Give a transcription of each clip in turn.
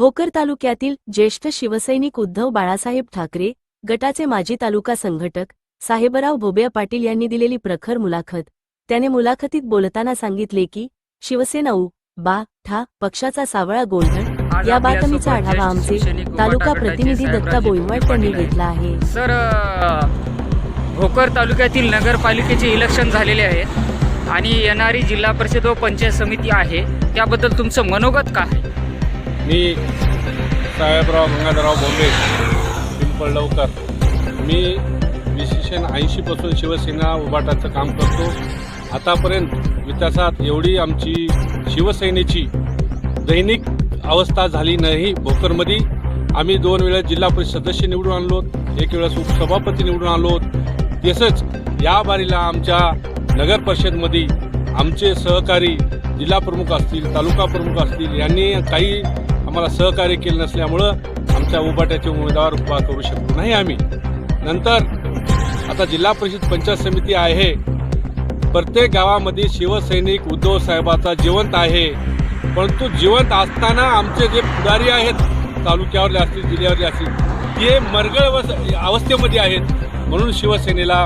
भोकर तालुक्यातील ज्येष्ठ शिवसैनिक उद्धव बाळासाहेब ठाकरे गटाचे माजी तालुका संघटक साहेबराव भोबया पाटील यांनी दिलेली प्रखर मुलाखत. त्याने मुलाखतीत बोलताना सांगितले की शिवसेना उ बा ठा पक्षाचा सावळा गोंधळ या बातमीचा आढावा आमचे तालुका प्रतिनिधी दत्ता बोईमवाड त्यांनी घेतला आहे. सर भोकर तालुक्यातील नगरपालिकेचे इलेक्शन झालेले आहेत आणि येणारी जिल्हा परिषद व पंचायत समिती आहे. त्याबद्दल तुमचं मनोगत काय? आहे मी साहेबराव गंगाधरराव बोंबे पिंपळलवकर मी विशेषण ऐंशीपासून शिवसेना उभाटाचं काम करतो. आतापर्यंत विकासात एवढी आमची शिवसेनेची दैनिक अवस्था झाली नाही. भोकरमध्ये आम्ही दोन वेळा जिल्हा परिषद सदस्य निवडून आणलो. एक वेळेस उपसभापती निवडून आलो. तसंच या बारीला आमच्या नगर परिषदमध्ये आमचे सहकारी जिल्हा प्रमुख असतील तालुका प्रमुख असतील यांनी काही आम्हाला सहकार्य केलं नसल्यामुळं आमच्या उबाट्याचे उमेदवार उभा करू शकलो नाही आम्ही. नंतर आता जिल्हा परिषद पंचायत समिती आहे. प्रत्येक गावामध्ये शिवसैनिक उद्धव साहेबाचा जिवंत आहे. परंतु जिवंत असताना आमचे जे पुढारी आहेत तालुक्यावरले असतील जिल्ह्यावरले असतील ते मरगळ अवस्थेमध्ये आहेत. म्हणून शिवसेनेला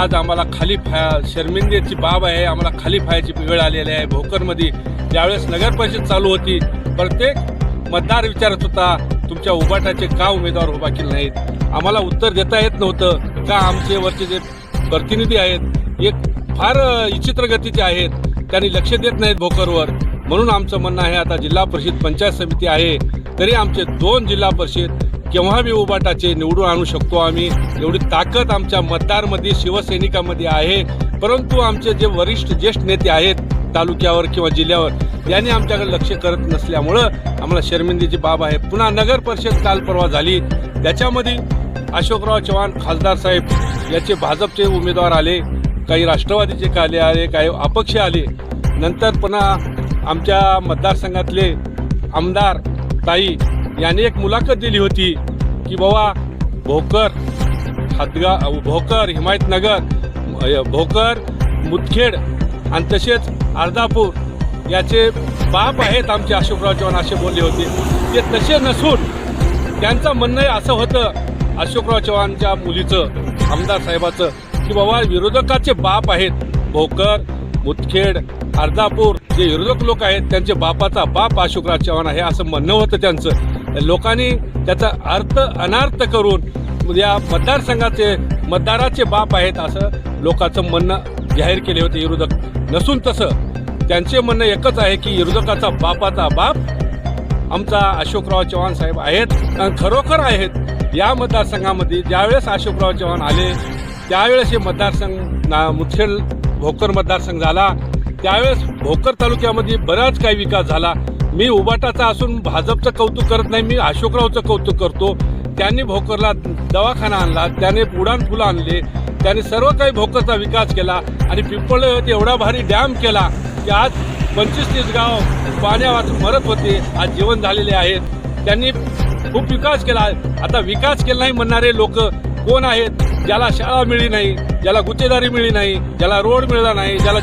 आज आम्हाला खाली फा शर्मिंदेची बाब आहे. आम्हाला खाली फायची वेळ आलेली आहे. भोकरमध्ये ज्यावेळेस नगर परिषद चालू होती प्रत्येक मतदार विचारत होता तुमच्या उभाटाचे का उमेदवार उभा केले नाहीत? आम्हाला उत्तर देता येत नव्हतं का आमचे वरचे जे प्रतिनिधी आहेत एक फार विचित्र गतीचे आहेत त्यांनी लक्ष देत नाहीत भोकरवर. म्हणून आमचं म्हणणं आहे आता जिल्हा परिषद पंचायत समिती आहे तरी आमचे दोन जिल्हा परिषद केव्हा बी उबाटाचे निवडून आणू शकतो आम्ही? एवढी ताकद आमच्या मतदारमध्ये शिवसैनिकामध्ये आहे. परंतु आमचे जे वरिष्ठ ज्येष्ठ नेते आहेत तालुक्यावर किंवा जिल्ह्यावर यांनी आमच्याकडे लक्ष करत नसल्यामुळं आम्हाला शर्मिंदीची बाब आहे. पुन्हा नगर परिषद काल परवा झाली. त्याच्यामध्ये अशोकराव चव्हाण खासदार साहेब याचे भाजपचे उमेदवार आले काही राष्ट्रवादीचे काले आले काही अपक्ष आले. नंतर पुन्हा आमच्या मतदारसंघातले आमदार ताई यांनी एक मुलाखत दिली होती की बाबा भोकर हदगा भोकर हिमायतनगर भोकर मुदखेड आणि तसेच अर्धापूर याचे बाप आहेत आमचे अशोकराव चव्हाण असे बोलले होते. ते तसे नसून त्यांचं म्हणणंही असं होतं अशोकराव चव्हाणच्या मुलीचं आमदार साहेबाचं की बाबा विरोधकाचे बाप आहेत. भोकर मुदखेड अर्धापूर जे विरोधक लोक आहेत त्यांचे बापाचा बाप अशोकराव चव्हाण आहे असं म्हणणं होतं त्यांचं. लोकांनी त्याचा अर्थ अनार्थ करून या मतदारसंघाचे मतदाराचे बाप आहेत असं लोकांचं म्हणणं जाहीर केले होते विरोधक. नसून तसं. त्यांचे म्हणणं एकच आहे की विरोधकाचा बापाचा बाप आमचा अशोकराव चव्हाण साहेब आहेत आणि खरोखर आहेत. या मतदारसंघामध्ये ज्यावेळेस अशोकराव चव्हाण आले त्यावेळेस हे मतदारसंघ ना मुदखेड भोकर मतदारसंघ झाला. त्यावेळेस भोकर तालुक्यामध्ये बराच काही विकास झाला. मी उबाटाचा असून भाजपचं कौतुक करत नाही मी अशोकरावचं कौतुक करतो. त्यांनी भोकरला दवाखाना आणला त्याने उडान फुलं आणले. त्याने सर्व काही भोकरचा विकास केला आणि पिंपळ एवढा भारी डॅम केला की आज पंचवीस तीस गाव पाण्यावर मरत होते. आज जीवन झालेले आहेत. त्यांनी खूप विकास केला. आता विकास केला नाही म्हणणारे लोक कोण आहेत? ज्याला शाळा मिळली नाही ज्याला गुत्तेदारी मिळली नाही ज्याला रोड मिळाला नाही ज्याला